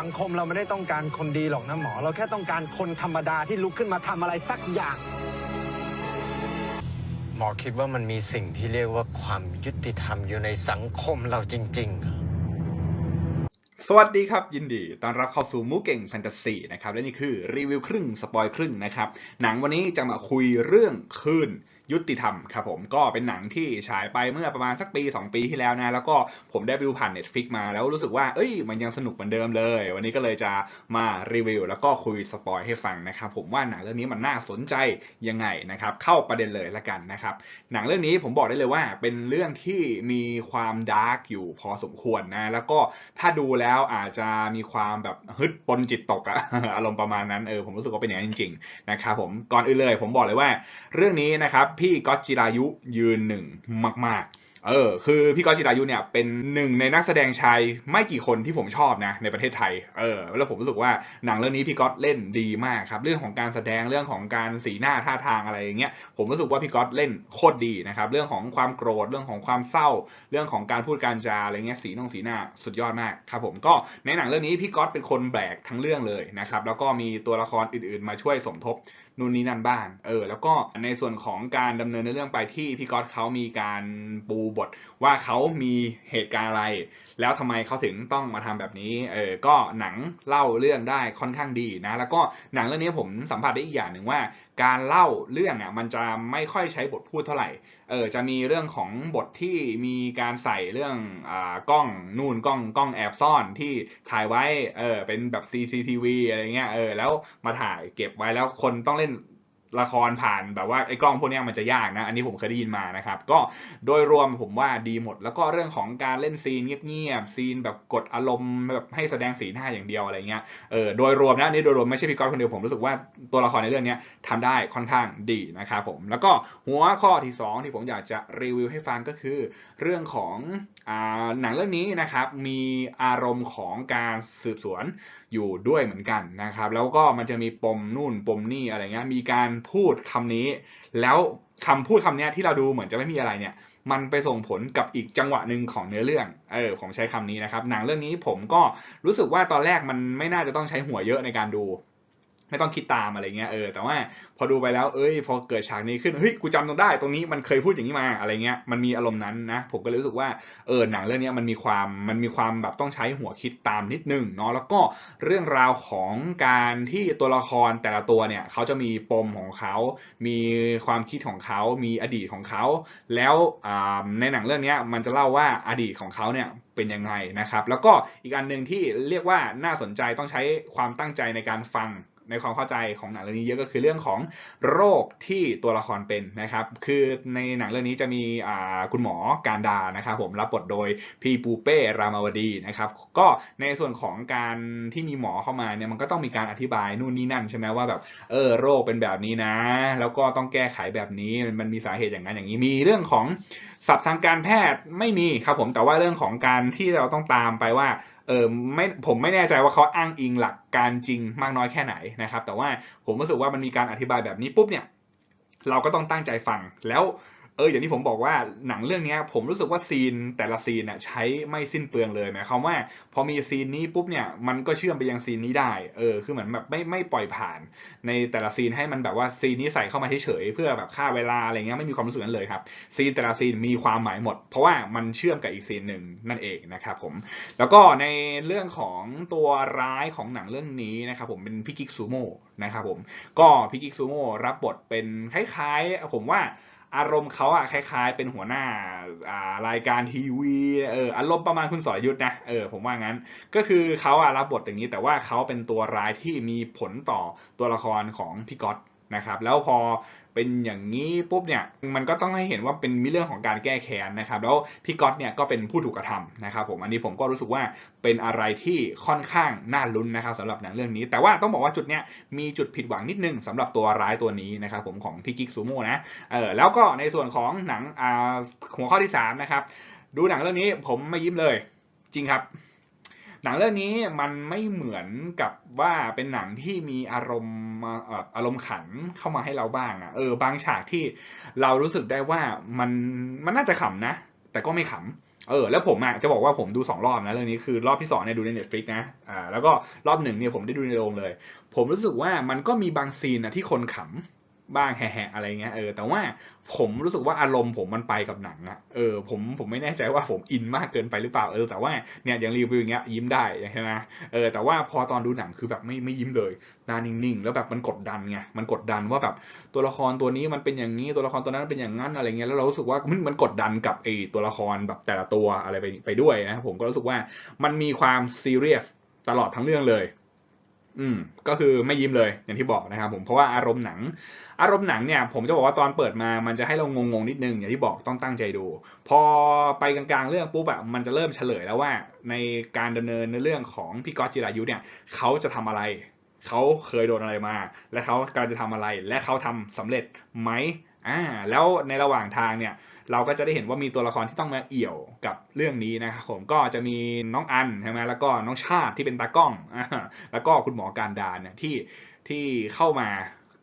สังคมเราไม่ได้ต้องการคนดีหรอกนะหมอ เราแค่ต้องการคนธรรมดาที่ลุกขึ้นมาทำอะไรสักอย่าง หมอคิดว่ามันมีสิ่งที่เรียกว่าความยุติธรรมอยู่ในสังคมเราจริงๆเหรอ สวัสดีครับ ยินดีต้อนรับเข้าสู่มูเก่งแฟนตาซีนะครับและนี่คือรีวิวครึ่งสปอยครึ่งนะครับ หนังวันนี้จะมาคุยเรื่องคืน ยุติธรรมครับผมก็เป็นหนังที่ฉายไปเมื่อประมาณสักปี 2 ปีที่แล้วนะ แล้วก็ผมได้ไปดูผ่าน Netflix มาแล้วรู้สึกว่าเอ้ยมันยังสนุกเหมือนเดิมเลย วันนี้ก็เลยจะมารีวิว แล้วก็คุยสปอยให้ฟังนะครับผมว่าหนังเรื่องนี้มันน่าสนใจยังไงนะครับเข้าประเด็นเลยละกันนะครับหนังเรื่องนี้ผมบอกได้เลยว่าเป็นเรื่องที่มีความดาร์กอยู่พอสมควรนะแล้วก็ถ้าดูแล้วอาจจะมีความแบบฮึดปนจิตตกอะอารมณ์ประมาณนั้นเออผมรู้สึกว่าเป็นอย่างนั้นจริงๆนะครับผมก่อนอื่นเลย ผมบอกเลยว่าเรื่องนี้นะครับพี่ก๊อตจิรายุยืนหนึ่งมาก ๆ เออ คือพี่ก๊อตจิรายุเนี่ยเป็นหนึ่งในนักแสดงชายไม่กี่คนที่ผมชอบนะในประเทศไทย เออ แล้วผมรู้สึกว่าหนังเรื่องนี้พี่ก๊อตเล่นดีมากครับ เรื่องของการแสดงเรื่องของการสีหน้าท่าทางอะไรอย่างเงี้ย ผมรู้สึกว่าพี่ก๊อตเล่นโคตรดีนะครับ เรื่องของความโกรธ เรื่องของความเศร้า เรื่องของการพูดการจาอะไรเงี้ย สีนงสีหน้าสุดยอดมากครับผม ก็ในหนังเรื่องนี้พี่ก๊อตเป็นคนแบกทั้งเรื่องเลยนะครับ แล้วก็มีตัวละครอื่น ๆ มาช่วยสมทบ นู่นนี่นั่นบ้าง เออ แล้วก็ในส่วนของการดำเนินในเรื่องไปที่พี่ก๊อตเขามีการปูบทว่าเขามีเหตุการณ์อะไร แล้วทำไมเขาถึงต้องมาทำแบบนี้ เออ ก็หนังเล่าเรื่องได้ค่อนข้างดีนะ แล้วก็หนังเรื่องนี้ผมสัมผัสได้อีกอย่างหนึ่งว่า การเล่าเรื่องอะมันจะไม่ค่อยใช้บทพูดเท่าไหร่ เออจะมีเรื่องของบทที่มีการใส่เรื่องอ่ากล้องนู่นกล้องกล้องแอบซ่อนที่ถ่ายไว้ เออเป็นแบบ CCTV อะไรเงี้ย เออแล้วมาถ่ายเก็บไว้แล้วคนต้องเล่น ละครผ่านแบบว่าไอ้กล้องพวกนี้มันจะยากนะ อันนี้ผมเคยได้ยินมานะครับ ก็โดยรวมผมว่าดีหมด แล้วก็เรื่องของการเล่นซีนเงียบๆ ซีนแบบกดอารมณ์แบบให้แสดงสีหน้าอย่างเดียวอะไรเงี้ย เออโดยรวมนะนี่โดยรวมไม่ใช่พี่ก๊อตคนเดียวผมรู้สึกว่าตัวละครในเรื่องนี้ทำได้ค่อนข้างดีนะครับผม แล้วก็หัวข้อที่สองที่ผมอยากจะรีวิวให้ฟังก็คือ เรื่องของอ่าหนังเรื่องนี้นะครับมีอารมณ์ของการสืบสวนอยู่ด้วยเหมือนกันนะครับ แล้วก็มันจะมีปมนู่นปมนี่อะไรเงี้ยมีการพูดคำนี้ แล้วคำพูดคำนี้ที่เราดูเหมือนจะไม่มีอะไรเนี่ย มันไปส่งผลกับอีกจังหวะหนึ่งของเนื้อเรื่อง เออผมใช้คำนี้นะครับ หนังเรื่องนี้ผมก็รู้สึกว่าตอนแรกมันไม่น่าจะต้องใช้หัวเยอะในการดู ไม่ต้องคิดตามอะไรเงี้ยเออแต่ว่าพอดูไปแล้วเอ้ย พอเกิดฉากนี้ขึ้นเฮ้ยกูจำตรงได้ ตรงนี้มันเคยพูดอย่างนี้มาอะไรเงี้ยมันมีอารมณ์นั้นนะผมก็เลยรู้สึกว่าเออหนังเรื่องนี้มันมีความมันมีความแบบต้องใช้หัวคิดตามนิดนึงเนาะแล้วก็เรื่องราวของการที่ตัวละครแต่ละตัวเนี่ยเขาจะมีปมของเขา มีความคิดของเขา มีอดีตของเขา แล้วอ่าในหนังเรื่องนี้มันจะเล่าว่าอดีตของเขาเนี่ยเป็นยังไงนะครับ แล้วก็อีกอันหนึ่งที่เรียกว่าน่าสนใจต้องใช้ความตั้งใจในการฟัง ในความเข้าใจของหนังเรื่องนี้เยอะก็คือเรื่องของโรคที่ตัวละครเป็นนะครับ คือในหนังเรื่องนี้จะมีคุณหมอการดานะครับผมรับบทโดยพี่ปูเป้รามาวดีนะครับก็ในส่วนของการที่มีหมอเข้ามาเนี่ยมันก็ต้องมีการอธิบายนู่นนี่นั่นใช่ไหมว่าแบบเออโรคเป็นแบบนี้นะ แล้วก็ต้องแก้ไขแบบนี้มันมีสาเหตุอย่างนั้นอย่างนี้มีเรื่องของศัพท์ทางการแพทย์ไม่มีครับผมแต่ว่าเรื่องของการที่เราต้องตามไปว่า เออไม่ผมไม่แน่ใจว่าเขาอ้างอิงหลักการจริงมากน้อยแค่ไหนนะครับ แต่ว่าผมรู้สึกว่ามันมีการอธิบายแบบนี้ปุ๊บเนี่ยเราก็ต้องตั้งใจฟังแล้ว อออย่างที่ผมบอกว่าหนังเรื่องนี้ผมรู้สึกว่าซีนแต่ละซีนน่ะใช้ไม่สิ้นเปลืองเลยหมายความว่า พอมีซีนนี้ปุ๊บเนี่ยมันก็เชื่อมไปยังซีนนี้ได้เออคือเหมือนแบบไม่ไม่ปล่อยผ่าน ในแต่ละซีนให้มันแบบว่าซีนนี้ใส่เข้ามาเฉยๆเพื่อแบบฆ่าเวลาอะไรเงี้ยไม่มีความรู้สึกนั้นเลยครับซีนแต่ละซีนมีความหมายหมด เพราะว่ามันเชื่อมกับอีกซีนหนึ่งนั่นเองนะครับผมแล้วก็ในเรื่องของตัวร้ายของหนังเรื่องนี้นะครับผมเป็นพี่กิกซูโม่นะครับผมก็พี่กิกซูโม่รับบทเป็นคล้ายๆผมว่า อารมณ์เขาอะคล้าย ๆ เป็นหัวหน้าอ่ารายการทีวีเอออารมณ์ประมาณคุณสรยุทธ์นะเออผมว่างั้น ก็คือเขาอะรับบทอย่างนี้ แต่ว่าเขาเป็นตัวร้ายที่มีผลต่อตัวละครของพี่ก๊อตนะครับแล้วพอ เป็นอย่างนี้ปุ๊บเนี่ยมันก็ต้องให้เห็นว่าเป็นมีเรื่องของการแก้แค้นนะครับแล้วพี่ก๊อตเนี่ยก็เป็นผู้ถูกกระทำนะครับผมอันนี้ผมก็รู้สึกว่าเป็นอะไรที่ค่อนข้างน่าลุ้นนะครับสำหรับหนังเรื่องนี้ แต่ว่าต้องบอกว่าจุดเนี้ยมีจุดผิดหวังนิดนึงสำหรับตัวร้ายตัวนี้นะครับผมของพี่กิ๊กซูโม่นะเออแล้วก็ในส่วนของหนังอ่าหัวข้อที่สามนะครับดูหนังเรื่องนี้ผมไม่ยิ้มเลยจริงครับ หนังเรื่องนี้มันไม่เหมือนกับว่าเป็นหนังที่มีอารมณ์อารมณ์ขันเข้ามาให้เราบ้างอะเออบางฉากที่เรารู้สึกได้ว่ามันมันน่าจะขำนะ แต่ก็ไม่ขำเออแล้วผมอะจะบอกว่าผมดูสองรอบนะเรื่องนี้คือรอบที่สองเนี่ยดูใน Netflix นะอ่าแล้วก็รอบหนึ่งเนี่ยผมได้ดูในโรงเลย ผมรู้สึกว่ามันก็มีบางซีนนะที่คนขำ บ้างแหะๆอะไรเงี้ยเออแต่ว่าผมรู้สึกว่าอารมณ์ผมมันไปกับหนังอะเออผมผมไม่แน่ใจว่าผมอินมากเกินไปหรือเปล่าเออแต่ว่าเนี่ยอย่างรีวิวอย่างเงี้ยยิ้มได้ใช่ไหมเออแต่ว่าพอตอนดูหนังคือแบบไม่ไม่ยิ้มเลยนานิ่งๆ แล้วแบบมันกดดันไงมันกดดันว่าแบบตัวละครตัวนี้มันเป็นอย่างนี้ตัวละครตัวนั้นเป็นอย่างนั้นอะไรเงี้ยแล้วเรารู้สึกว่ามันมันกดดันกับไอ้ตัวละครแบบแต่ละตัวอะไรไปไปด้วยนะผมก็รู้สึกว่ามันมีความซีเรียสตลอดทั้งเรื่องเลย อืมก็คือไม่ยิ้มเลยอย่างที่บอกนะครับผมเพราะว่าอารมณ์หนัง อารมณ์หนังเนี่ย ผมจะบอกว่าตอนเปิดมามันจะให้เรางงๆนิดนึงอย่างที่บอกต้องตั้งใจดู พอไปกลางๆเรื่องปุ๊บอะมันจะเริ่มเฉลยแล้วว่าในการดำเนินในเรื่องของพี่ก๊อตจิรายุเนี่ยเขาจะทำอะไรเขาเคยโดนอะไรมา และเขากำลังจะทำอะไร และเขาทำสำเร็จไหมอ่าแล้วในระหว่างทางเนี่ย เราก็จะได้เห็นว่ามีตัวละครที่ต้องมาเอี่ยวกับเรื่องนี้นะครับผมก็จะมีน้องอันใช่ไหมแล้วก็น้องชาติที่เป็นตากล้อง แล้วก็คุณหมอการดานเนี่ยที่ที่เข้ามา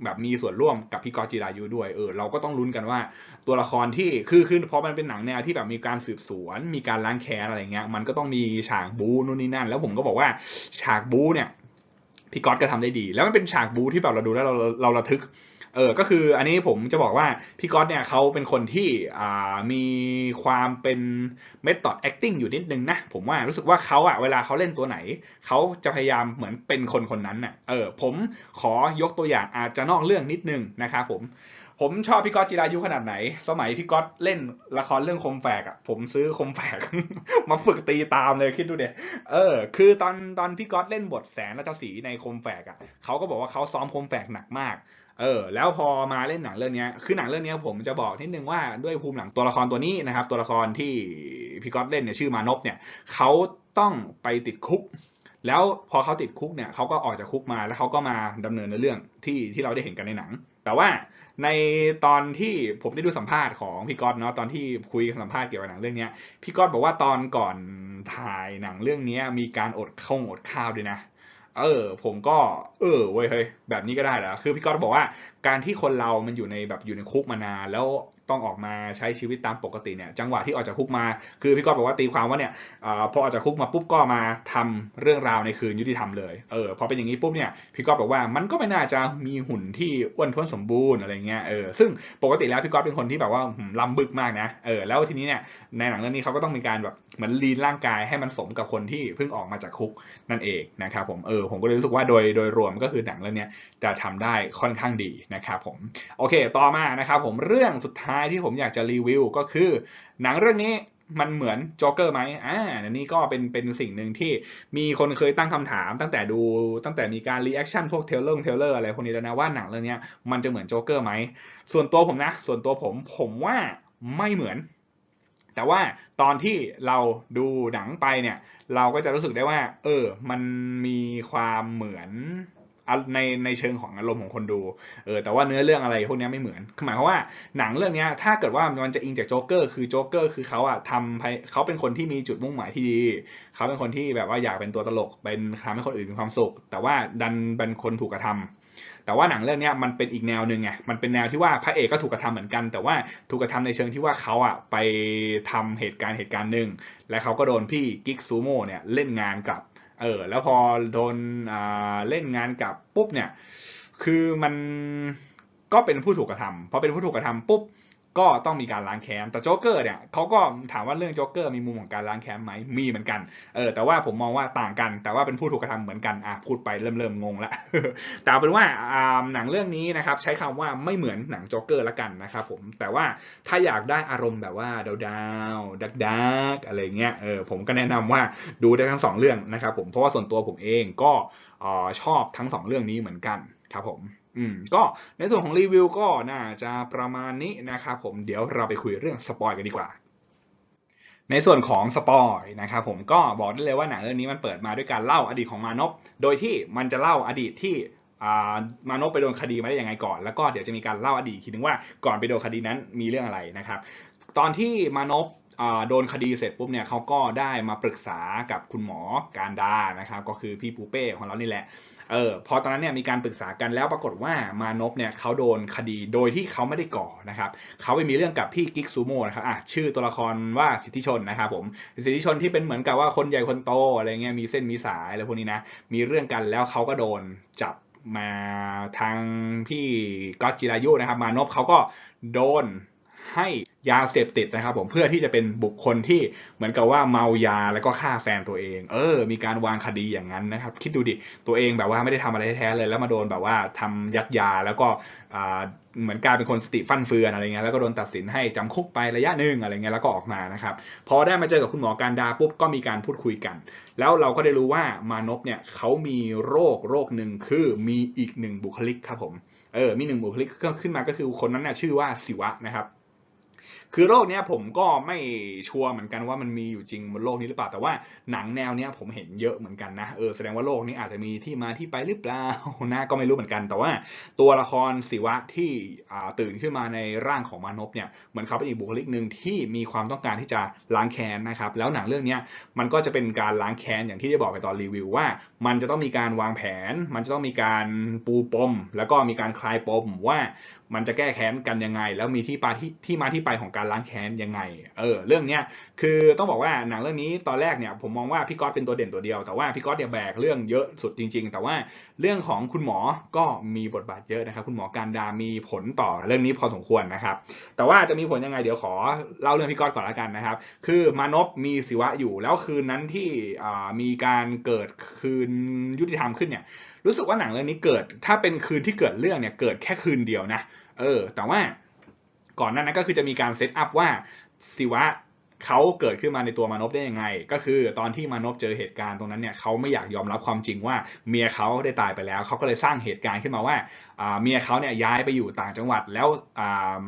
แบบมีส่วนร่วมกับพี่กอจิรายุด้วยเออเราก็ต้องลุ้นกันว่าตัวละครที่คือคือพอมันเป็นหนังแนวที่แบบมีการสืบสวน มีการล้างแค้นอะไรเงี้ยมันก็ต้องมีฉากบูนู่นนี่นั่น แล้วผมก็บอกว่าฉากบูเนี่ย พี่ก๊อตก็ทำได้ดี แล้วมันเป็นฉากบู๊ที่แบบเราดูแล้วเราเราระทึกเออก็คืออันนี้ผมจะบอกว่าพี่ก๊อตเนี่ยเขาเป็นคนที่อ่ามีความเป็นเมธอดแอคติ้งอยู่นิดนึงนะผมว่ารู้สึกว่าเขาอะเวลาเขาเล่นตัวไหนเขาจะพยายามเหมือนเป็นคนคนนั้นน่ะเออผมขอยกตัวอย่างอาจจะนอกเรื่องนิดนึงนะครับผม ผมชอบพี่ก๊อตจิรายุขนาดไหน สมัยพี่ก๊อตเล่นละครเรื่องคมแฝกอะผมซื้อคมแฝก มาฝึกตีตามเลยคิดดูเดียเออ คือตอนตอนพี่ก๊อตเล่นบทแสนราชสีในคมแฝกอะเขาก็บอกว่าเขาซ้อมคมแฝกหนักมาก เออ แล้วพอมาเล่นหนังเรื่องนี้คือหนังเรื่องนี้ผมจะบอกนิดนึงว่าด้วยภูมิหลังตัวละครตัวนี้นะครับ ตัวละครที่พี่ก๊อตเล่นเนี่ยชื่อมานพเนี่ยเขาต้องไปติดคุกแล้วพอเขาติดคุกเนี่ยเขาก็ออกจากคุกมาแล้วเขาก็มาดำเนินในเรื่องที่ที่เราได้เห็นกันในหนัง แต่ว่าในตอนที่ผมได้ดูสัมภาษณ์ของพี่ก๊อตเนาะตอนที่คุยสัมภาษณ์เกี่ยวกับหนังเรื่องนี้พี่ก๊อตบอกว่าตอนก่อนถ่ายหนังเรื่องนี้มีการอดข้าวอดข้าวด้วยนะเออผมก็เออเว้ยเฮ้ยแบบนี้ก็ได้เหรอคือพี่ก๊อตบอกว่าการที่คนเรามันอยู่ในแบบอยู่ในคุกมานานแล้ว ต้องออกมาใช้ชีวิตตามปกติเนี่ยจังหวะที่ออกจากคุกมา คือพี่ก๊อบอกว่าตีความว่าเนี่ยอพอออกจากคุกมาปุ๊บก็มาทำเรื่องราวในคืนยุติธรรมเลยเออพอเป็นอย่างนี้ปุ๊บเนี่ยพี่ก๊อบอกว่ามันก็ไม่น่าจะมีหุ่นที่อ้วนท้วนสมบูรณ์อะไรเงี้ยเออซึ่งปกติแล้วพี่ก๊อเป็นคนที่แบบว่าลำบึกมากนะเออแล้วทีนี้เนี่ยในหนังเรื่องนี้เขาก็ต้องมีการแบบ เหมือนลีนร่างกายให้มันสมกับคนที่เพิ่งออกมาจากคุกนั่นเองนะครับผมเออผมก็เลยรู้สึกว่าโดยโดยรวมก็คือหนังเรื่องนี้จะทำได้ค่อนข้างดีนะครับผมโอเค ต่อมานะครับผมเรื่องสุดท้ายที่ผมอยากจะรีวิวก็คือหนังเรื่องนี้มันเหมือนโจ๊กเกอร์ไหมอ่าอันนี้ก็เป็นเป็นสิ่งหนึ่งที่มีคนเคยตั้งคำถาม ตั้งแต่ดูตั้งแต่มีการรีแอคชั่นพวกเทเลอร์เทเลอร์อะไรพวกนี้แล้วนะว่าหนังเรื่องนี้มันจะเหมือนโจ๊กเกอร์ไหมส่วนตัวผมนะ ส่วนตัวผมผมว่าไม่เหมือน แต่ว่าตอนที่เราดูหนังไปเนี่ยเราก็จะรู้สึกได้ว่า เออ มันมีความเหมือนในในเชิงของอารมณ์ของคนดูเออแต่ว่าเนื้อเรื่องอะไรพวกนี้ไม่เหมือนหมายความว่าหนังเรื่องนี้ถ้าเกิดว่ามันจะอิงจากโจ๊กเกอร์คือโจ๊กเกอร์คือเขาอะทำเขาเป็นคนที่มีจุดมุ่งหมายที่ดีเขาเป็นคนที่แบบว่าอยากเป็นตัวตลกเป็นทำให้คนอื่นมีความสุข แต่ว่าดันเป็นคนถูกกระทำ แต่ว่าหนังเรื่องนี้มันเป็นอีกแนวหนึ่งไงมันเป็นแนวที่ว่าพระเอกก็ถูกกระทำเหมือนกัน แต่ว่าถูกกระทำในเชิงที่ว่าเขาอะไปทำเหตุการณ์เหตุการณ์หนึ่งและเขาก็โดนพี่กิ๊กซูโม่เนี่ยเล่นงานกับเออแล้วพอโดนอ่าเล่นงานกับปุ๊บเนี่ยคือมันก็เป็นผู้ถูกกระทำพอเป็นผู้ถูกกระทำปุ๊บ ก็ต้องมีการล้างแค้นแต่โจ๊กเกอร์เนี่ยเขาก็ถามว่าเรื่องโจ๊กเกอร์มีมุมของการล้างแค้นไหมมีเหมือนกันเออแต่ว่าผมมองว่าต่างกัน แต่ว่าเป็นผู้ถูกกระทำเหมือนกันอะพูดไปเริ่มเริ่มงงละแต่เป็นว่าหนังเรื่องนี้นะครับใช้คำว่าไม่เหมือนหนังโจ๊กเกอร์ละกันนะครับผมแต่ว่าถ้าอยากได้อารมณ์แบบว่าดาวๆดักดักอะไรเงี้ยเออผมก็แนะนำว่าดูได้ทั้งสองเรื่องนะครับผมเพราะว่าส่วนตัวผมเองก็ออชอบทั้งสองเรื่องนี้เหมือนกันครับผม อืมก็ในส่วนของรีวิวก็น่าจะประมาณนี้นะครับผมเดี๋ยวเราไปคุยเรื่องสปอยกันดีกว่า ในส่วนของสปอยนะครับผมก็บอกได้เลยว่าหนังเรื่องนี้มันเปิดมาด้วยการเล่าอดีตของมานพโดยที่มันจะเล่าอดีตที่มานพไปโดนคดีมาได้ยังไงก่อน แล้วก็เดี๋ยวจะมีการเล่าอดีตทีนึงว่าก่อนไปโดนคดีนั้นมีเรื่องอะไรนะครับ ตอนที่มานพ โดนคดีเสร็จปุ๊บเนี่ยเขาก็ได้มาปรึกษากับคุณหมอการดานะครับ ก็คือพี่ปูเป้ของเรานี่แหละเออพอตอนนั้นเนี่ยมีการปรึกษากันแล้วปรากฏว่ามานพเนี่ยเขาโดนคดีโดยที่เขาไม่ได้ก่อนะครับเขาไปมีเรื่องกับพี่กิ๊กซูโม่นะครับอะชื่อตัวละครว่าสิทธิชนนะครับผมสิทธิชนที่เป็นเหมือนกับว่าคนใหญ่คนโตอะไรเงี้ยมีเส้นมีสายอะไรพวกนี้นะมีเรื่องกันแล้วเขาก็โดนจับมาทางพี่ก๊อตจิรายุนะครับ มานพเขาก็โดน ให้ยาเสพติดนะครับผมเพื่อที่จะเป็นบุคคลที่เหมือนกับว่าเมายาแล้วก็ฆ่าแฟนตัวเอง เออ มีการวางคดีอย่างนั้นนะครับ คิดดูดิตัวเองแบบว่าไม่ได้ทำอะไรแท้ๆเลย แล้วมาโดนแบบว่าทำยัดยาแล้วก็เหมือนกลายเป็นคนสติฟั่นเฟือนอะไรเงี้ยแล้วก็โดนตัดสินให้จำคุกไประยะหนึ่งอะไรเงี้ยแล้วก็ออกมานะครับพอได้มาเจอกับคุณหมอการดาปุ๊บก็มีการพูดคุยกัน แล้วเราก็ได้รู้ว่ามานพเนี่ยเขามีโรคโรคหนึ่งคือมีอีกหนึ่งบุคลิกครับผมเออมีหนึ่งบุคลิกก็ขึ้นมาก็คือคนนั้นน่ะชื่อว่าศิวะนะครับ คือโรคเนี้ยผมก็ไม่ชัวร์เหมือนกันว่ามันมีอยู่จริงบนโลกนี้หรือเปล่าแต่ว่าหนังแนวเนี้ยผมเห็นเยอะเหมือนกันนะเออแสดงว่าโลกนี้อาจจะมีที่มาที่ไปหรือเปล่านะก็ไม่รู้เหมือนกัน แต่ว่าตัวละครศิวะที่ตื่นขึ้นมาในร่างของมานพเนี่ยเหมือนเขาเป็นอีกบุคลิกหนึ่งที่มีความต้องการที่จะล้างแค้นนะครับแล้วหนังเรื่องเนี้ยมันก็จะเป็นการล้างแค้นอย่างที่ได้บอกไปตอนรีวิวว่า มันจะต้องมีการวางแผน มันจะต้องมีการปูปม แล้วก็มีการคลายปมว่า มันจะแก้แค้นกันยังไง แล้วมีที่มาที่ที่มาที่ไปของการล้างแค้นยังไง เออ เรื่องเนี้ยคือต้องบอกว่าหนังเรื่องนี้ตอนแรกเนี่ยผมมองว่าพี่ก๊อตเป็นตัวเด่นตัวเดียว แต่ว่าพี่ก๊อตเนี่ยแบกเรื่องเยอะสุดจริง ๆ แต่ว่าเรื่องของคุณหมอก็มีบทบาทเยอะนะครับ คุณหมอการดามีผลต่อเรื่องนี้พอสมควรนะครับ แต่ว่าจะมีผลยังไงเดี๋ยวขอเล่าเรื่องพี่ก๊อตก่อนละกันนะครับ คือมานพมีศิวะอยู่แล้วคืนนั้นที่มีการเกิดคืนยุติธรรมขึ้นเนี่ย รู้สึกว่าหนังเรื่องนี้เกิด ถ้าเป็นคืนที่เกิดเรื่องเนี่ยเกิดแค่คืนเดียวนะ เออ แต่ว่าก่อนหน้านั้นก็คือจะมีการเซตอัพว่าศิวะ เขาเกิดขึ้นมาในตัวมานพได้ยังไง ก็คือตอนที่มานพเจอเหตุการณ์ตรงนั้นเนี่ยเขาไม่อยากยอมรับความจริงว่าเมียเขาได้ตายไปแล้ว เขาก็เลยสร้างเหตุการณ์ขึ้นมาว่าเมียเขาเนี่ยย้ายไปอยู่ต่างจังหวัด แล้ว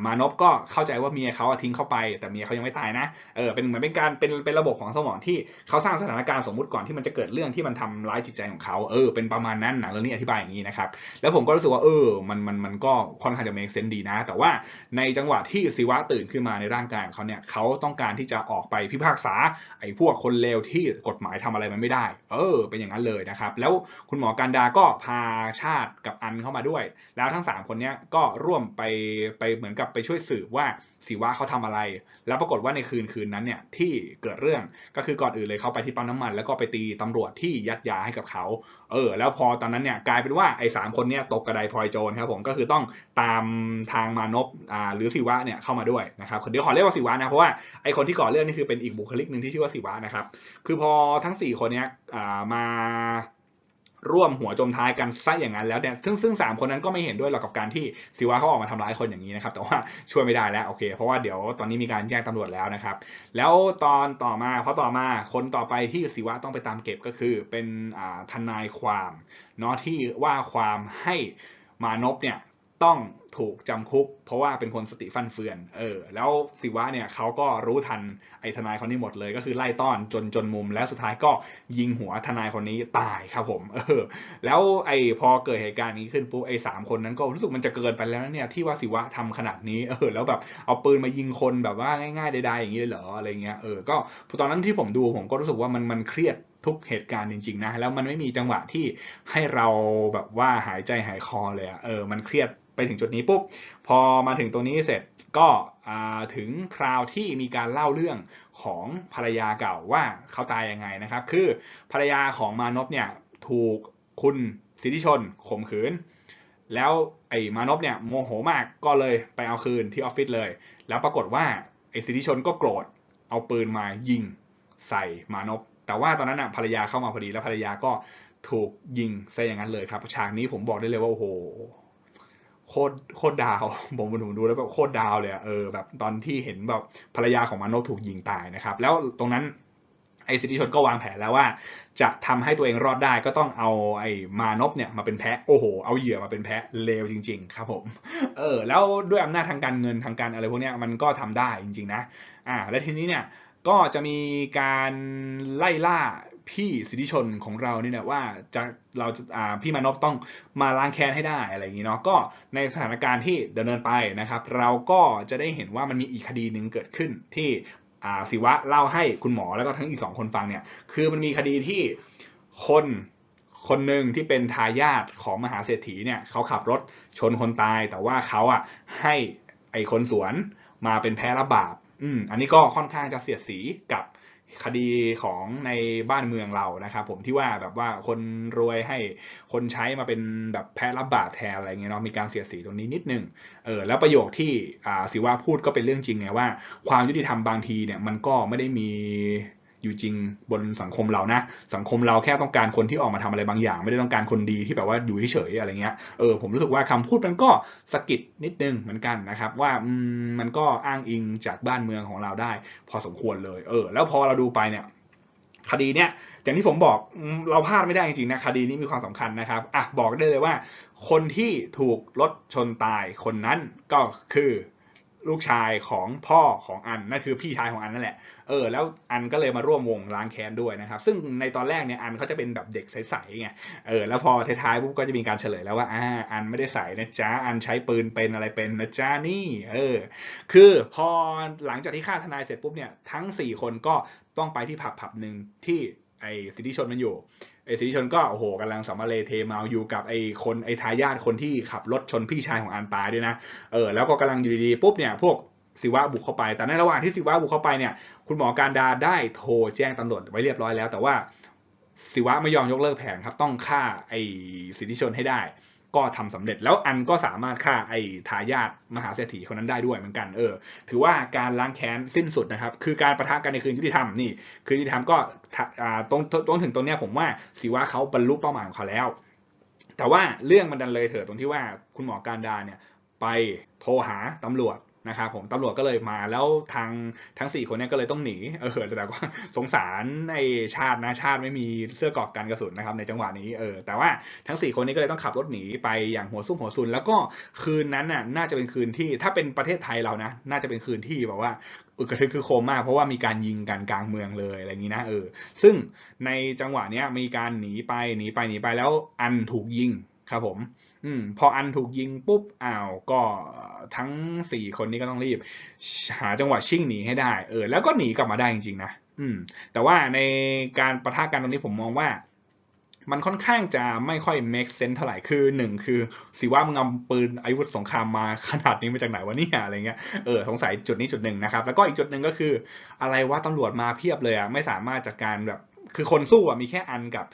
มานพก็เข้าใจว่าเมียเขาทิ้งเขาไป แต่เมียเขายังไม่ตายนะเออเป็นเหมือนเป็นการเป็นเป็นระบบของสมองที่เขาสร้างสถานการณ์สมมุติก่อนที่มันจะเกิดเรื่องที่มันทำร้ายจิตใจของเขาเออเป็นประมาณนั้นหนังเรื่องนี้อธิบายอย่างนี้นะครับแล้วผมก็รู้สึกว่าเออมันมันมันก็ค่อนข้างจะ make sense ดีนะ แต่ว่าในจังหวะที่ศิวะตื่นขึ้นมาในร่างกายของเขาเนี่ยเขาต้องการที่จะออกไปพิพากษาไอ้พวกคนเลวที่กฎหมายทำอะไรมันไม่ได้ เออ เป็นอย่างนั้นเลยนะครับ แล้วคุณหมอการดาก็พาชาติกับอันเข้ามาด้วย แล้วทั้งสามคนนี้ก็ร่วมไปไปเหมือนกับไปช่วยสืบว่าศิวะเขาทำอะไร แล้วปรากฏว่าในคืนคืนนั้นเนี่ยที่เกิดเรื่องก็คือก่อนอื่นเลยเขาไปที่ปั๊มน้ำมัน แล้วก็ไปตีตำรวจที่ยัดยาให้กับเขา เออ แล้วพอตอนนั้นเนี่ยกลายเป็นว่าไอ้สามคนเนี่ยตกกระไดพลอยโจรครับผมก็คือต้องตามทางมานพอ่าหรือศิวะเนี่ยเข้ามาด้วยนะครับเดี๋ยวขอเรียกว่าศิวะนะเพราะว่าไอ้คนที่ก่อเรื่องนี่คือเป็นอีกบุคลิกหนึ่งที่ชื่อว่าศิวะนะครับ คือพอทั้งสี่คนเนี้ยมาร่วมหัวจมท้ายกันซะอย่างนั้นแล้วเนี่ยซึ่งซึ่งสามคนนั้นก็ไม่เห็นด้วยหรอกกับการที่ศิวะเขาออกมาทำร้ายคนอย่างนี้นะครับ แต่ว่าช่วยไม่ได้แล้วโอเค เพราะว่าเดี๋ยวตอนนี้มีการแจ้งตำรวจแล้วนะครับ แล้วตอนต่อมาเพราะต่อมาคนต่อไปที่ศิวะต้องไปตามเก็บก็คือเป็นทนายความเนาะที่ว่าความให้มานพเนี่ย ต้องถูกจำคุก เพราะว่าเป็นคนสติฟั่นเฟือน เออ แล้วศิวะเนี่ยเขาก็รู้ทันไอ้ทนายคนนี้หมดเลย ก็คือไล่ต้อนจนจนมุม แล้วสุดท้ายก็ยิงหัวทนายคนนี้ตายครับผม เออ แล้วไอ้พอเกิดเหตุการณ์นี้ขึ้นปุ๊บไอ้สามคนนั้นก็รู้สึกมันจะเกินไปแล้วเนี่ยที่ว่าศิวะทำขนาดนี้ เออ แล้วแบบเอาปืนมายิงคนแบบว่าง่ายๆใดๆอย่างนี้เลยเหรออะไรเงี้ย เออ ก็ตอนนั้นที่ผมดูผมก็รู้สึกว่ามันมันเครียดทุกเหตุการณ์จริงๆนะ แล้วมันไม่มีจังหวะที่ให้เราแบบว่าหายใจหายคอเลยอะเออ มันเครียด ไปถึงจุดนี้ปุ๊บพอมาถึงตรงนี้เสร็จก็ถึงคราวที่มีการเล่าเรื่องของภรรยาเก่าว่าเขาตายยังไงนะครับ คือภรรยาของมานพเนี่ยถูกคุณสิทธิชนข่มขืน แล้วไอ้มานพเนี่ยโมโหมากก็เลยไปเอาคืนที่ออฟฟิศเลย แล้วปรากฏว่าไอ้สิทธิชนก็โกรธเอาปืนมายิงใส่มานพแต่ว่าตอนนั้นน่ะภรรยาเข้ามาพอดีแล้วภรรยาก็ถูกยิงซะอย่างนั้นเลยครับฉากนี้ผมบอกได้เลยว่าโอ้โห โคตรโคตรดาวผมผมดูแล้วแบบโคตรดาวเลยเออแบบตอนที่เห็นแบบภรรยาของมานพถูกยิงตายนะครับ แล้วตรงนั้นไอ้สิทธิชนก็วางแผนแล้วว่า จะทำให้ตัวเองรอดได้ก็ต้องเอาไอ้มานพเนี่ยมาเป็นแพะโอ้โห เอาเหยื่อมาเป็นแพะเลวจริง ๆ ครับผมเออแล้วด้วยอำนาจทางการเงินทางการอะไรพวกเนี้ยมันก็ทำได้จริง ๆ นะอ่าและทีนี้เนี่ยก็จะมีการไล่ล่า พี่สิทธิชนของเรานี่เนี่ยว่าจะเราจะพี่มานพต้องมาล้างแค้นให้ได้อะไรอย่างนี้เนาะก็ในสถานการณ์ที่ดำเนินไปนะครับ เราก็จะได้เห็นว่ามันมีอีกคดีหนึ่งเกิดขึ้นที่ศิวะเล่าให้คุณหมอแล้วก็ทั้งอีกสองคนฟังเนี่ยคือมันมีคดีที่คนคนหนึ่งที่เป็นทายาทของมหาเศรษฐีเนี่ยเขาขับรถชนคนตาย แต่ว่าเขาอะให้ไอ้คนสวนมาเป็นแพ้รับบาปอืมอันนี้ก็ค่อนข้างจะเสียดสีกับ คดีของในบ้านเมืองเรานะครับ ผมที่ว่าแบบว่าคนรวยให้คนใช้มาเป็นแบบแพ้รับบาปแทนอะไรเงี้ยเนาะมีการเสียดสีตรงนี้นิดนึงเออแล้วประโยคที่อ่าสิวะพูดก็เป็นเรื่องจริงไงว่า ความยุติธรรมบางทีเนี่ยมันก็ไม่ได้มี อยู่จริงบนสังคมเรานะ สังคมเราแค่ต้องการคนที่ออกมาทำอะไรบางอย่าง ไม่ได้ต้องการคนดีที่แบบว่าอยู่เฉยๆอะไรเงี้ยเออผมรู้สึกว่าคำพูดมันก็สะกิดนิดนึงเหมือนกันนะครับว่ามันก็อ้างอิงจากบ้านเมืองของเราได้ พอสมควรเลยเออ แล้วพอเราดูไปเนี่ยคดีเนี้ยอย่างที่ผมบอกเราพลาดไม่ได้จริงๆนะคดีนี้มีความสำคัญนะครับอะบอกได้เลยว่า คนที่ถูกรถชนตายคนนั้นก็คือ ลูกชายของพ่อของอันนั่นคือพี่ชายของอันนั่นแหละเออแล้วอันก็เลยมาร่วมวงล้างแค้นด้วยนะครับ ซึ่งในตอนแรกเนี่ยอันเขาจะเป็นแบบเด็กใสๆไงเออแล้วพอท้ายๆปุ๊บก็จะมีการเฉลยแล้วว่าอ่าอันไม่ได้ใส่นะจ๊ะอันใช้ปืนเป็นอะไรเป็นนะจ๊ะนี่เออคือพอหลังจากที่ฆ่าทนายเสร็จปุ๊บเนี่ยทั้ง 4 คนก็ต้องไปที่ผับผับหนึ่งที่ไอ้สิทธิชนมันอยู่ ไอ้สิริชนก็โอ้โหกำลังสัมมาเลเทเมาอยู่กับไอ้คนไอ้ทายาทคนที่ขับรถชนพี่ชายของอันตายด้วยนะเออแล้วก็กำลังอยู่ดีๆปุ๊บเนี่ยพวกศิวะบุกเข้าไป แต่ในระหว่างที่ศิวะบุกเข้าไปเนี่ยคุณหมอการดาได้โทรแจ้งตำรวจไว้เรียบร้อยแล้ว แต่ว่าศิวะไม่ยอมยกเลิกแผนครับต้องฆ่าไอ้สิทธิชนให้ได้ ก็ทำสำเร็จแล้วอันก็สามารถฆ่าไอ้ทายาทมหาเศรษฐีคนนั้นได้ด้วยเหมือนกันเออ ถือว่าการล้างแค้นสิ้นสุดนะครับ คือการประทะกันในคืนยุติธรรมนี่คืนยุติธรรมก็ทะอ่าตรงตรงถึงตรงเนี้ยผมว่าศิวะเขาบรรลุเป้าหมายของเขาแล้ว แต่ว่าเรื่องมันดันเลยเถิดตรงที่ว่าคุณหมอการดาเนี่ยไปโทรหาตำรวจ นะครับผมตำรวจก็เลยมาแล้วทางทั้ง4คนเนี้ก็เลยต้องหนีเออแต่ว่าสงสารในชาตินะชาติไม่มีเสื้อกอกกันกระสุนนะครับในจังหวะนี้เออแต่ว่าทั้ง4คนนี้ก็เลยต้องขับรถหนีไปอย่างหัวซุ่มหัวซุน แล้วก็คืนนั้นน่ะน่าจะเป็นคืนที่ถ้าเป็นประเทศไทยเรานะ น่าจะเป็นคืนที่แบบว่าอึกระทึกคือโคมมากเพราะว่ามีการยิงกันกลางเมืองเลยอะไรอย่างนี้นะเออซึ่งในจังหวะเนี้ยมีการหนีไปหนีไปหนีไปแล้วอันถูกยิง ครับผม อืม พออันถูกยิงปุ๊บ อ้าว ก็ทั้งสี่คนนี้ก็ต้องรีบ หาจังหวะชิ่งหนีให้ได้ เออ แล้วก็หนีกลับมาได้จริงๆนะ อืม แต่ว่าในการประทะกันตรงนี้ผมมองว่า มันค่อนข้างจะไม่ค่อย make sense เท่าไหร่ คือหนึ่งคือสิว่ามึงเอาปืนอาวุธสงครามมาขนาดนี้มาจากไหนวะเนี่ยอะไรเงี้ย เออ สงสัยจุดนี้จุดหนึ่งนะครับ แล้วก็อีกจุดหนึ่งก็คือ อะไรว่าตำรวจมาเพียบเลยอะไม่สามารถจัดการแบบ คือคนสู้อะมีแค่อันกับ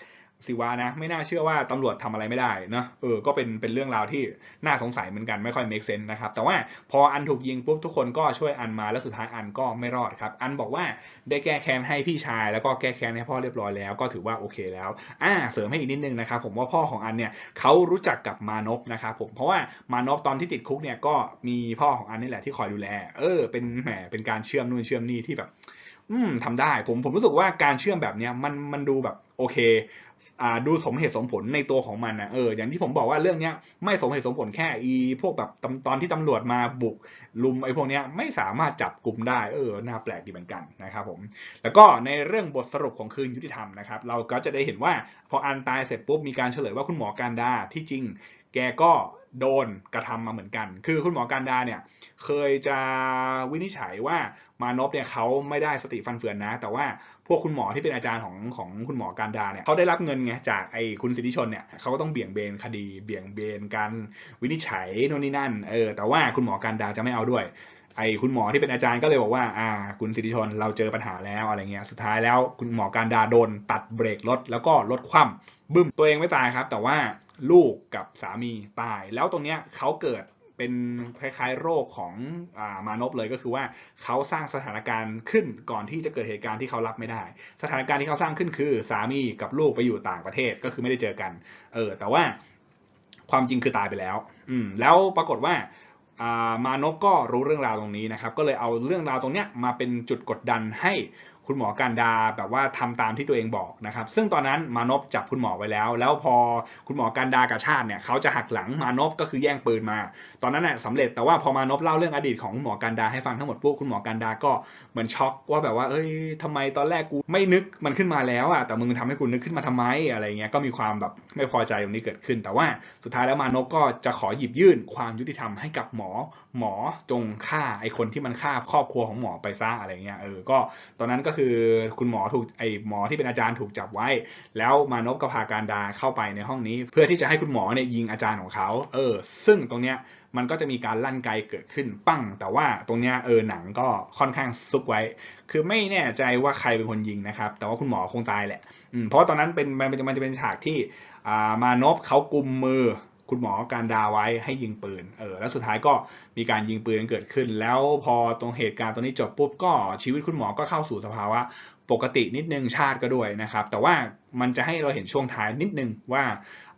สิวานะ ไม่น่าเชื่อว่าตำรวจทำอะไรไม่ได้เนอะเออก็เป็นเป็นเรื่องราวที่น่าสงสัยเหมือนกันไม่ค่อย make sense นะครับ แต่ว่าพออันถูกยิงปุ๊บทุกคนก็ช่วยอันมาแล้วสุดท้ายอันก็ไม่รอดครับ อันบอกว่าได้แก้แค้นให้พี่ชาย แล้วก็แก้แค้นให้พ่อเรียบร้อยแล้ว ก็ถือว่าโอเคแล้วอ่าเสริมให้อีกนิดนึงนะครับผมว่าพ่อของอันเนี่ยเขารู้จักกับมานพนะครับผมเพราะว่ามานพตอนที่ติดคุกเนี่ยก็มีพ่อของอันนี่แหละที่คอยดูแล เออเป็นแหมเป็นการเชื่อมนู่นเชื่อมนี่ที่แบบ อืมทำได้ผมผมรู้สึกว่าการเชื่อมแบบเนี้ยมันมันดูแบบโอเค อ่าดูสมเหตุสมผลในตัวของมันนะเอออย่างที่ผมบอกว่าเรื่องเนี้ยไม่สมเหตุสมผลแค่อีพวกแบบตอนตอนที่ตำรวจมาบุกลุมไอ้พวกเนี้ยไม่สามารถจับกลุ่มได้เออน่าแปลกดีเหมือนกันนะครับผมแล้วก็ในเรื่องบทสรุปของคืนยุติธรรมนะครับเราก็จะได้เห็นว่าพออันตายเสร็จปุ๊บมีการเฉลยว่าคุณหมอการดาที่จริง แกก็ โดนกระทำมาเหมือนกัน คือคุณหมอการดาเนี่ยเคยจะวินิจฉัยว่ามานพเนี่ยเขาไม่ได้สติฟันเฟือนนะ แต่ว่าพวกคุณหมอที่เป็นอาจารย์ของของคุณหมอการดาเนี่ยเขาได้รับเงินไงจากไอ้คุณสิทธิชนเนี่ยเขาก็ต้องเบี่ยงเบนคดี เบี่ยงเบนการวินิจฉัยโน่นนี่นั่น เออ แต่ว่าคุณหมอการดาจะไม่เอาด้วย ไอ้คุณหมอที่เป็นอาจารย์ก็เลยบอกว่า อ่า คุณสิทธิชนเราเจอปัญหาแล้วอะไรเงี้ย สุดท้ายแล้วคุณหมอการดาโดนตัดเบรกรถแล้วก็รถคว่ำบึ้มตัวเองไม่ตายครับ แต่ว่า ลูกกับสามีตาย แล้วตรงเนี้ยเขาเกิดเป็นคล้ายๆโรคของอมานพเลยก็คือว่าเขาสร้างสถานการณ์ขึ้นก่อนที่จะเกิดเหตุการณ์ที่เขารับไม่ได้ สถานการณ์ที่เขาสร้างขึ้นคือ สามีกับลูกไปอยู่ต่างประเทศก็คือไม่ได้เจอกัน เออ แต่ว่าความจริงคือตายไปแล้ว อืม แล้วปรากฏว่าอ่ามานพก็รู้เรื่องราวตรงนี้นะครับ ก็เลยเอาเรื่องราวตรงเนี้ยมาเป็นจุดกดดันให้ คุณหมอการดาแบบว่าทำตามที่ตัวเองบอกนะครับ ซึ่งตอนนั้นมานพจับคุณหมอไว้แล้ว แล้วพอคุณหมอการดากับชาติเนี่ยเขาจะหักหลังมานพก็คือแย่งปืนมา ตอนนั้นน่ะสำเร็จแต่ว่าพอมานพเล่าเรื่องอดีตของคุณหมอการดาให้ฟังทั้งหมดปุ๊บคุณหมอการดาก็เหมือนช็อกว่าแบบว่าเอ้ยทำไมตอนแรกกูไม่นึกมันขึ้นมาแล้วอะแต่มึงทำให้กูนึกขึ้นมาทำไมอะไรเงี้ยก็มีความแบบไม่พอใจตรงนี้เกิดขึ้น แต่ว่าสุดท้ายแล้วมานพก็จะขอหยิบยื่นความยุติธรรมให้กับหมอหมอจงฆ่าไอคนที่มันฆ่าครอบครัวของหมอไปซะอะไรเงี้ยเออก็ตอนนั้นก็คือคุณหมอถูกไอหมอที่เป็นอาจารย์ถูกจับไว้ แล้วมานพก็พาการดาเข้าไปในห้องนี้ เพื่อที่จะให้คุณหมอเนี่ยยิงอาจารย์ของเขา เออ ซึ่งตรงเนี้ยมันก็จะมีการลั่นไกเกิดขึ้นปั้ง แต่ว่าตรงเนี้ยเออหนังก็ค่อนข้างซุกไว้ คือไม่แน่ใจว่าใครเป็นคนยิงนะครับ แต่ว่าคุณหมอคงตายแหละ อืม เพราะตอนนั้นเป็นมันมันจะเป็นฉากที่อ่ามานพเขากุมมือ คุณหมอการดาไว้ให้ยิงปืน เออ แล้วสุดท้ายก็มีการยิงปืนเกิดขึ้น แล้วพอตรงเหตุการณ์ตรงนี้จบปุ๊บก็ชีวิตคุณหมอก็เข้าสู่สภาวะปกตินิดนึงชาติก็ด้วยนะครับ แต่ว่ามันจะให้เราเห็นช่วงท้ายนิดนึงว่า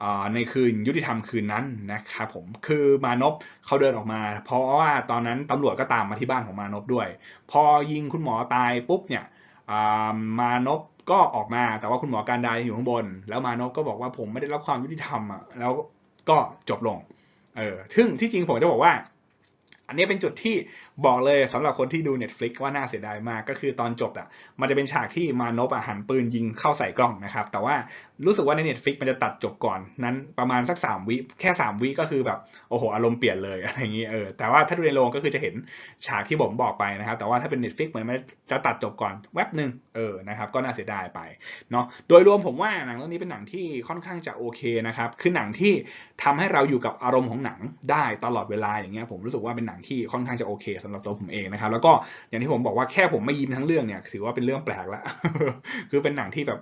ออในคืนยุติธรรมคืนนั้นนะครับผมคือมานพเขาเดินออกมา เพราะว่าตอนนั้นตำรวจก็ตามมาที่บ้านของมานพด้วย พอยิงคุณหมอตายปุ๊บเนี่ยมานพก็ออกมาแต่ว่าคุณหมอการดายอยู่ข้างบน แล้วมานพก็บอกว่าผมไม่ได้รับความยุติธรรมอะแล้ว ก็จบลงเออซึ่งที่จริงผมจะบอกว่า อันนี้เป็นจุดที่ บอกเลยสำหรับคนที่ดู Netflix ว่าน่าเสียดายมากก็คือตอนจบอะมันจะเป็นฉากที่มานพอะหันปืนยิงเข้าใส่กล้องนะครับ แต่ว่ารู้สึกว่าใน Netflix มันจะตัดจบก่อนนั้นประมาณสัก 3 วิแค่ 3 วิก็คือแบบโอ้โหอารมณ์เปลี่ยนเลยอะไรอย่างนี้เออแต่ว่าถ้าดูในโรงก็คือจะเห็นฉากที่ผมบอกไปนะครับ แต่ว่าถ้าเป็น Netflix เหมือนมันจะตัดจบก่อนแวบหนึ่งเออนะครับก็น่าเสียดายไปเนาะโดยรวมผมว่าหนังเรื่องนี้เป็นหนังที่ค่อนข้างจะโอเคนะครับคือหนังที่ทำให้เราอยู่กับอารมณ์ของหนังได้ตลอดเวลาอย่างเงี้ยผมรู้สึกว่าเป็นหนังที่ค่อนข้างจะโอเคสำหรับตัวผมเองนะครับ แล้วก็อย่างที่ผมบอกว่าแค่ผมไม่ยิ้มทั้งเรื่องเนี่ยถือว่าเป็นเรื่องแปลกแล้วคือเป็นหนังที่แบบ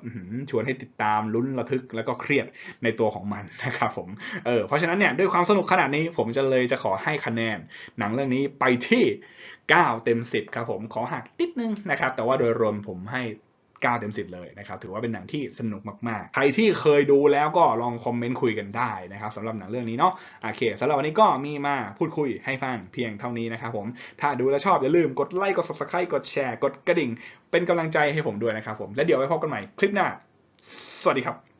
ชวนให้ติดตามลุ้นระทึกแล้วก็เครียดในตัวของมันนะครับผมเออเพราะฉะนั้นเนี่ยด้วยความสนุกขนาดนี้ผมจะเลยจะขอให้คะแนน หนังเรื่องนี้ไปที่ 9 เต็ม 10 ครับผมขอหักติดนึงนะครับ แต่ว่าโดยรวมผมให้ 9เต็ม10 เลยนะครับ ถือว่าเป็นหนังที่สนุกมาก ๆ ใครที่เคยดูแล้วก็ลองคอมเมนต์คุยกันได้นะครับสำหรับหนังเรื่องนี้เนาะโอเคสำหรับวันนี้ก็มีมาพูดคุยให้ฟังเพียงเท่านี้นะครับผมถ้าดูแล้วชอบอย่าลืมกดไลค์กด subscribe กดแชร์กดกระดิ่ง เป็นกำลังใจให้ผมด้วยนะครับผมและเดี๋ยวไว้พบกันใหม่คลิปหน้า สวัสดีครับ